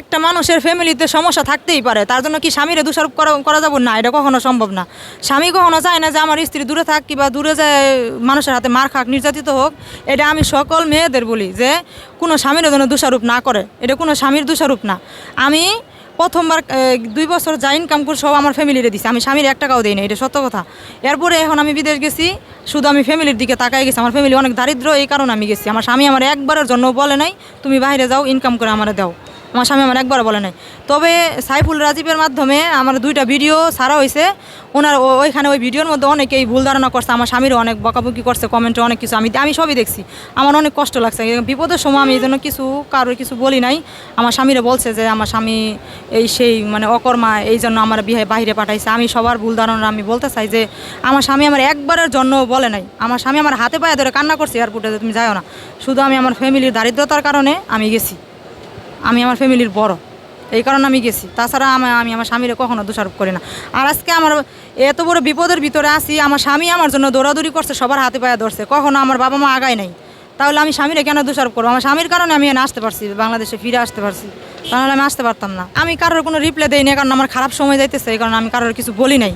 একটা মানুষের ফ্যামিলিতে সমস্যা থাকতেই পারে। তার জন্য কি স্বামীরে দোষারোপ করা করা যাব? না, এটা কখনো সম্ভব না। স্বামী কখনো চায় না যে আমার স্ত্রী দূরে থাক কিংবা দূরে যায়, মানুষের হাতে মার খাক, নির্যাতিত হোক। এটা আমি সকল মেয়েদের বলি যে, কোনো স্বামীর জন্য দোষারোপ না করে। এটা কোনো স্বামীর দোষারোপ না। আমি প্রথমবার দুই বছর যা ইনকাম করে সব আমার ফ্যামিলিরে দিছি। আমি স্বামীর এক টাকাও দিই না এটা সত্য কথা। এরপরে এখন আমি বিদেশ গেছি, শুধু আমি ফ্যামিলির দিকে তাকাই গেছি। আমার ফ্যামিলি অনেক দারিদ্র এই কারণে আমি গেছি। আমার স্বামী আমার একবারের জন্য বলে নাই, তুমি বাইরে যাও ইনকাম করে আমার দাও। আমার স্বামী আমার একবার বলে নাই। তবে সাইফুল রাজীবের মাধ্যমে আমার দুইটা ভিডিও ছাড়া হয়েছে ওনার ওইখানে ওই ভিডিওর মধ্যে অনেকেই ভুল ধারণা করছে, আমার স্বামীরও অনেক বকাবকি করছে, কমেন্টে অনেক কিছু। আমি আমি সবই দেখছি। আমার অনেক কষ্ট লাগছে। বিপদের সময় আমি এই জন্য কিছু, কারোর কিছু বলি নাই। আমার স্বামীরা বলছে যে আমার স্বামী এই সেই মানে অকর্মা, এই জন্য আমার বিয়ে বাইরে পাঠাইছে। আমি সবার ভুল ধারণা আমি বলতে চাই যে আমার স্বামী আমার একবারের জন্য বলে নাই। আমার স্বামী আমার হাতে পায়ে ধরে কান্না করছে এয়ারপোর্টে তুমি যাও না। শুধু আমি আমার ফ্যামিলির দারিদ্রতার কারণে আমি গেছি। আমি আমার ফ্যামিলির বড়। এই কারণে আমি গেছি। তাছাড়া আমি আমি আমার স্বামীরে কখনো দোষারোপ করি না। আর আজকে আমার এত বড় বিপদের ভিতরে আছি, আমার স্বামী আমার জন্য দৌড়াদৌড়ি করছে, সবার হাতে পায়ে ধরছে। কখনো আমার বাবা মা আগায় নাই। তাহলে আমি স্বামীরে কেন দোষারোপ করব? আমার স্বামীর কারণে আমি এখানে আসতে পারছি, বাংলাদেশে ফিরে আসতে পারছি। তাহলে আমি আসতে পারতাম না। আমি কারোর কোনো রিপ্লাই দেই না কারণ আমার খারাপ সময় যাইতেছে, এই কারণে আমি কারোর কিছু বলি নাই।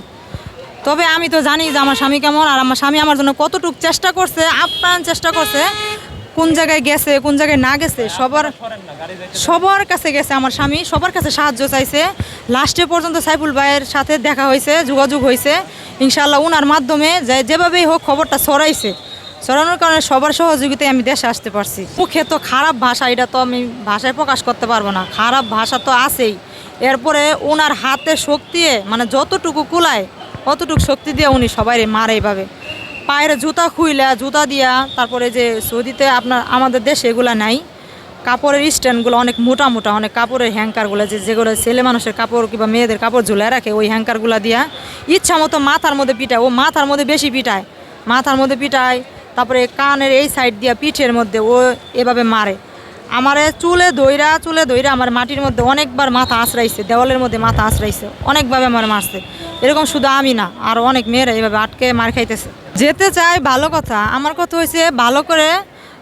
তবে আমি তো জানি যে আমার স্বামী কেমন, আর আমার স্বামী আমার জন্য কতটুক চেষ্টা করছে আপ্রাণ চেষ্টা করছে কোন জায়গায় গেছে, কোন জায়গায় না গেছে, সবার সবার কাছে গেছে আমার স্বামী, সবার কাছে সাহায্য চাইছে। লাস্টে পর্যন্ত সাইফুল ভাইয়ের সাথে দেখা হয়েছে, যোগাযোগ হয়েছে। ইনশাল্লাহ উনার মাধ্যমে যেভাবেই হোক খবরটা ছড়াইছে। ছড়ানোর কারণে সবার সহযোগিতায় আমি দেশে আসতে পারছি। মুখে তো খারাপ ভাষা, এটা তো আমি ভাষায় প্রকাশ করতে পারব না। খারাপ ভাষা তো আছেই। এরপরে ওনার হাতে শক্তি মানে যতটুকু কুলায়, অতটুকু শক্তি দিয়ে উনি সবাই মারে এইভাবে। পায়ের জুতা খুইলা, জুতা দিয়া তারপরে যে সৌদিতে আপনার আমাদের দেশে এগুলা নাই। কাপড়ের স্ট্যান্ডগুলো অনেক মোটা মোটা, অনেক কাপড়ের হ্যাঙ্কারগুলো, যে যেগুলো ছেলে মানুষের কাপড় কিংবা মেয়েদের কাপড় ঝুলে রাখে, ওই হ্যাঙ্কারগুলো দিয়া ইচ্ছা মতো মাথার মধ্যে পিটায়, ও মাথার মধ্যে বেশি পিটায়, মাথার মধ্যে পিটায়, তারপরে কানের এই সাইড দিয়া পিঠের মধ্যে ও এভাবে মারে। আমারে চুলে দইরা চুলে দইরা আমার মাটির মধ্যে অনেকবার মাথা আশ্রাইছে, দেওয়ালের মধ্যে মাথা আশ্রাইছে, অনেকভাবে আমার মারছে। এরকম শুধু আমি না, আর অনেক মেয়েরা এভাবে আটকে মার খাইতেছে। যেতে চাই, ভালো কথা। আমার কথা হয়েছে ভালো করে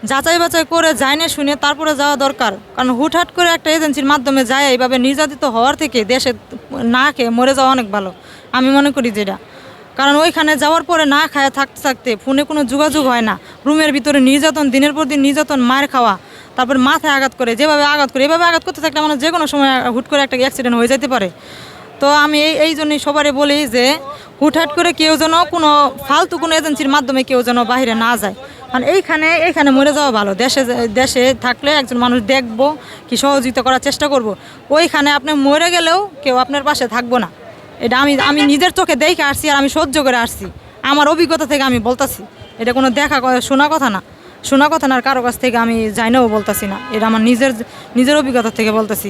যাচাই বাছাই করে যায়নি শুনে তারপরে যাওয়া দরকার। কারণ হুটহাট করে একটা এজেন্সির মাধ্যমে যায়, এইভাবে নির্যাতিত হওয়ার থেকে দেশে না খেয়ে মরে যাওয়া অনেক ভালো। আমি মনে করি যেটা। কারণ ওইখানে যাওয়ার পরে না খায় থাকতে থাকতে ফোনে কোনো যোগাযোগ হয় না। রুমের ভিতরে নির্যাতন, দিনের পর দিন নির্যাতন, মার খাওয়া, তারপর মাথায় আঘাত করে, যেভাবে আঘাত করে, এভাবে আঘাত করতে থাকলে মানে যে কোনো সময় হুট করে একটা অ্যাক্সিডেন্ট হয়ে যেতে পারে। তো আমি এই এই জন্যই সবারই বলি যে হুটহাট করে কেউ যেন কোনো ফালতু কোনো এজেন্সির মাধ্যমে কেউ যেন বাইরে না যায়। কারণ এইখানে এইখানে মরে যাওয়া ভালো। দেশে দেশে থাকলে একজন মানুষ দেখব কি সহযোগিতা করার চেষ্টা করব। ওইখানে আপনি মরে গেলেও কেউ আপনার পাশে থাকব না। এটা আমি আমি নিজের চোখে দেখে আসছি আর আমি সহ্য করে আসছি। আমার অভিজ্ঞতা থেকে আমি বলতাছি। এটা কোনো দেখা শোনা কথা না। শোনা কথা না আর কারও কাছ থেকে আমি জাইনাও বলতাছি না। এটা আমার নিজের নিজের অভিজ্ঞতা থেকে বলতেছি।